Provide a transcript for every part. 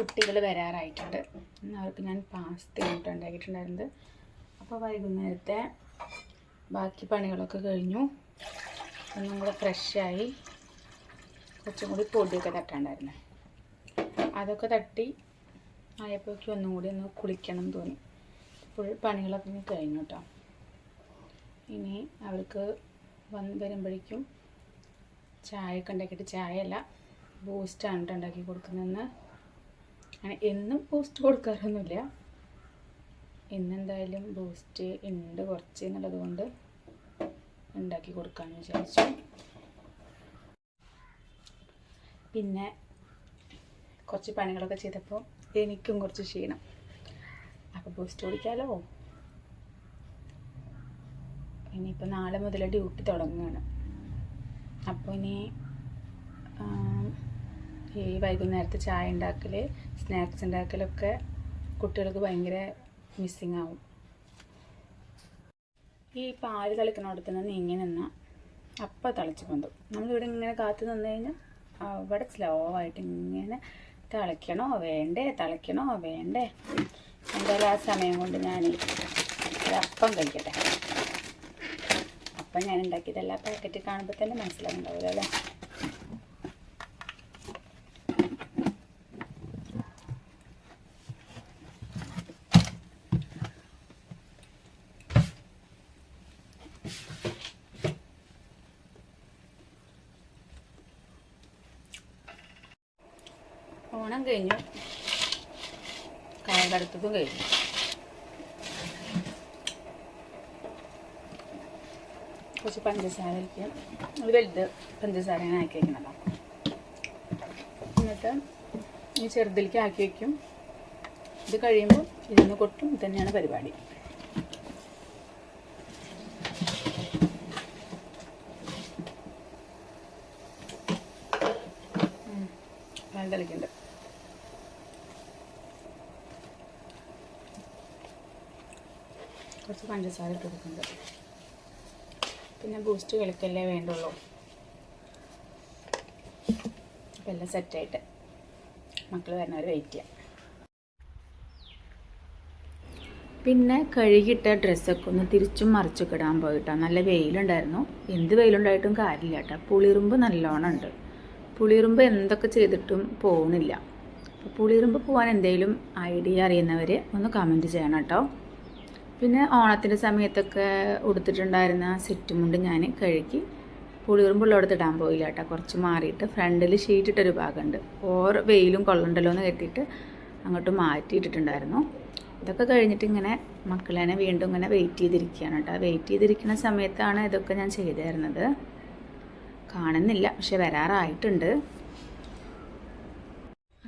കുട്ടികൾ വരാറായിട്ടുണ്ട്. അവർക്ക് ഞാൻ പാസ്തയാണ് ട്ടോ ഉണ്ടാക്കിയിട്ടുണ്ടായിരുന്നത്. അപ്പോൾ വൈകുന്നേരത്തെ ബാക്കി പണികളൊക്കെ കഴിഞ്ഞു. ഒന്നും കൂടെ ഫ്രഷായി കുറച്ചും കൂടി പൊടിയൊക്കെ തട്ടാണ്ടായിരുന്നു അതൊക്കെ തട്ടി ആയപ്പോഴേക്കും ഒന്നും കൂടി ഒന്ന് കുളിക്കണം എന്ന് തോന്നി. ഫുൾ പണികളൊക്കെ ഇനി കഴിഞ്ഞു കേട്ടോ ഇനി അവർക്ക് വന്ന് വരുമ്പോഴേക്കും ചായ ഒക്കെ ഉണ്ടാക്കിയിട്ട് ചായയല്ല ബൂസ്റ്റാണ് ഉണ്ടാക്കി കൊടുക്കുന്നതെന്ന് അങ്ങനെ എന്നും ബൂസ്റ്റ് കൊടുക്കാറൊന്നുമില്ല. ഇന്നെന്തായാലും ബൂസ്റ്റ് ഉണ്ട് കുറച്ച് എന്നുള്ളത് കൊണ്ട് ഉണ്ടാക്കി കൊടുക്കാമെന്ന് വിചാരിച്ചു. പിന്നെ കുറച്ച് പണികളൊക്കെ ചെയ്തപ്പോൾ എനിക്കും കുറച്ച് ക്ഷീണം. അപ്പോൾ ബൂസ്റ്റ് കുടിക്കാമല്ലോ ഇനിയിപ്പോൾ നാളെ മുതൽ ഡ്യൂട്ടി തുടങ്ങുകയാണ് അപ്പോൾ ഇനി ഈ വൈകുന്നേരത്തെ ചായ ഉണ്ടാക്കൽ സ്നാക്സ് ഉണ്ടാക്കലൊക്കെ കുട്ടികൾക്ക് ഭയങ്കര മിസ്സിങ് ആവും. ഈ പാൽ തിളക്കണോടത്ത് നിന്ന് നീങ്ങി നിന്നാൽ അപ്പം തളിച്ച് പൊന്തും. നമ്മളിവിടെ ഇങ്ങനെ കാത്തു നിന്ന് കഴിഞ്ഞാൽ അവിടെ സ്ലോ ആയിട്ട് ഇങ്ങനെ തളിക്കണോ വേണ്ടേ തളിക്കണോ വേണ്ടേ? എന്തായാലും ആ സമയം കൊണ്ട് ഞാൻ അപ്പം കഴിക്കട്ടെ. അപ്പം ഞാൻ ഉണ്ടാക്കിയതെല്ലാം പാക്കറ്റ് കാണുമ്പോൾ തന്നെ മനസ്സിലാകുന്നുണ്ടാവില്ല അല്ലേ? ഓണം കഴിഞ്ഞു. കായകടുത്തതും കഴിഞ്ഞു. കുറച്ച് പഞ്ചസാര ഒഴിക്കാം ഒരു വലുത് പഞ്ചസാര ഞാൻ ആക്കി വയ്ക്കണതാണ് എന്നിട്ട് ഈ ചെറുതിലേക്ക് ആക്കി വയ്ക്കും ഇത് കഴിയുമ്പോൾ ഇതൊന്ന് കൊട്ടും. ഇത് തന്നെയാണ് പരിപാടി. ഉം. കുറച്ച് പഞ്ചസാര ഇട്ട് പിന്നെ ബൂസ്റ്റ് കളിക്കല്ലേ വേണ്ടുള്ളൂ. അപ്പം എല്ലാം സെറ്റായിട്ട് മക്കൾ വരുന്നവർ വെയിറ്റ് ചെയ്യാം. പിന്നെ കഴുകിയിട്ട ഡ്രസ്സൊക്കെ ഒന്ന് തിരിച്ചും മറിച്ചൊക്കെ ഇടാൻ പോയിട്ടാ. നല്ല വെയിലുണ്ടായിരുന്നു. എന്ത് വെയിലുണ്ടായിട്ടും കാര്യമില്ല കേട്ടോ. പുളിറുമ്പ് നല്ലോണം ഉണ്ട്. പുളിറുമ്പ് എന്തൊക്കെ ചെയ്തിട്ടും പോകുന്നില്ല അപ്പോൾ പുളിറുമ്പ് പോകാൻ എന്തെങ്കിലും ഐഡിയ അറിയുന്നവർ ഒന്ന് കമന്റ് ചെയ്യണം കേട്ടോ. പിന്നെ ഓണത്തിന്റെ സമയത്തൊക്കെ ഉടുത്തിട്ടുണ്ടായിരുന്ന സെറ്റ് മുണ്ട് ഞാൻ കഴുകി പുളിയുറുമ്പുള്ളടത്ത് ഇടാൻ പോയില്ല കേട്ടോ. കുറച്ച് മാറിയിട്ട് ഫ്രണ്ടിൽ ഷീറ്റ് ഷീറ്റിട്ടൊരു ഭാഗമുണ്ട്. ഓർ വെയിലും കൊള്ളണ്ടല്ലോ എന്ന് കെട്ടിയിട്ട് അങ്ങോട്ട് മാറ്റിയിട്ടിട്ടുണ്ടായിരുന്നു. ഇതൊക്കെ കഴിഞ്ഞിട്ട് ഇങ്ങനെ മക്കളേനെ വീണ്ടും ഇങ്ങനെ വെയിറ്റ് ചെയ്തിരിക്കുകയാണ് കേട്ടോ. വെയിറ്റ് ചെയ്തിരിക്കുന്ന സമയത്താണ് ഇതൊക്കെ ഞാൻ ചെയ്തിരുന്നത്. കാണുന്നില്ല പക്ഷെ വരാറായിട്ടുണ്ട്.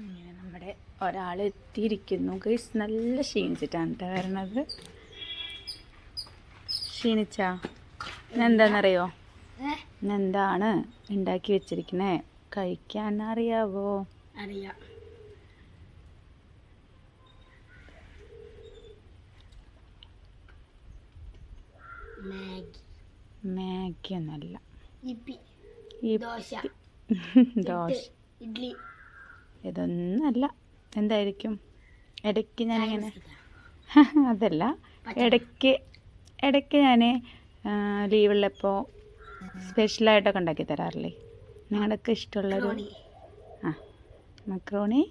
അങ്ങനെ നമ്മുടെ ഒരാൾ എത്തിയിരിക്കുന്നു. ഗൈസ് നല്ല ക്ഷീണിച്ചിട്ടാണ് കേട്ടോ വരണത് ക്ഷീണിച്ചാ? എന്താന്നറിയോ എന്താണ് ഉണ്ടാക്കി വെച്ചിരിക്കണേ? കഴിക്കാൻ അറിയാവോ അറിയാം. മാഗി. ഒന്നല്ല. ദോശ. ഇഡ്ലി. ഇതൊന്നല്ല. എന്തായിരിക്കും? ഇടയ്ക്ക് ഞാനിങ്ങനെ അതല്ല. ഇടയ്ക്ക് ഇടയ്ക്ക് ഞാൻ ലീവുള്ളപ്പോൾ സ്പെഷ്യലായിട്ടൊക്കെ ഉണ്ടാക്കി തരാറില്ലേ? നിങ്ങളൊക്കെ ഇഷ്ടമുള്ളൊരു ആ മക്രോണി.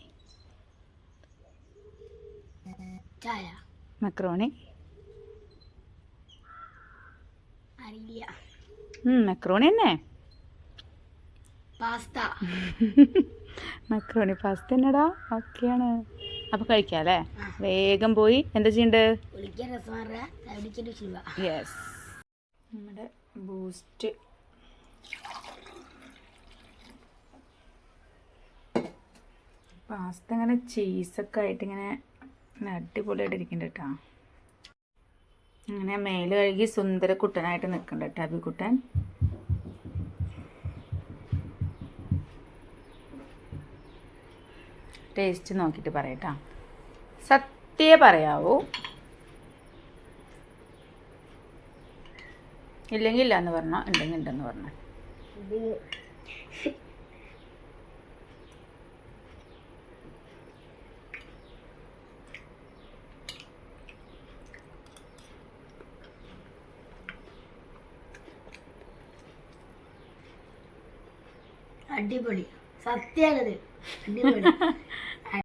മക്രോണി. മക്രോണി തന്നെ. പാസ്ത. മക്രോണി പാസ്ത തന്നെടാ. ഓക്കെയാണ്. അപ്പോൾ കഴിക്കാം അല്ലേ വേഗം പോയി. എന്താ ചെയ്യണ്ടത് യെസ് നമ്മുടെ ബൂസ്റ്റ്. പാസ്ത ഇങ്ങനെ ചീസൊക്കെ ആയിട്ട് ഇങ്ങനെ ഇങ്ങനെ അടിപൊളിയായിട്ട് ഇരിക്കുന്നുണ്ട് കേട്ടോ അങ്ങനെ മേൽ കഴുകി സുന്ദര കുട്ടനായിട്ട് നിൽക്കുന്നുണ്ട് കേട്ടോ അബിക്കുട്ടൻ ടേസ്റ്റ് നോക്കിയിട്ട് പറയട്ടാ. സത്യ പറയാവൂ. ഇല്ലെങ്കിൽ ഇല്ല എന്ന് പറഞ്ഞോ ഉണ്ടെങ്കിൽ ഉണ്ടെന്ന് പറഞ്ഞോ. അടിപൊളി. സത്യാണത്. അടിപൊളി.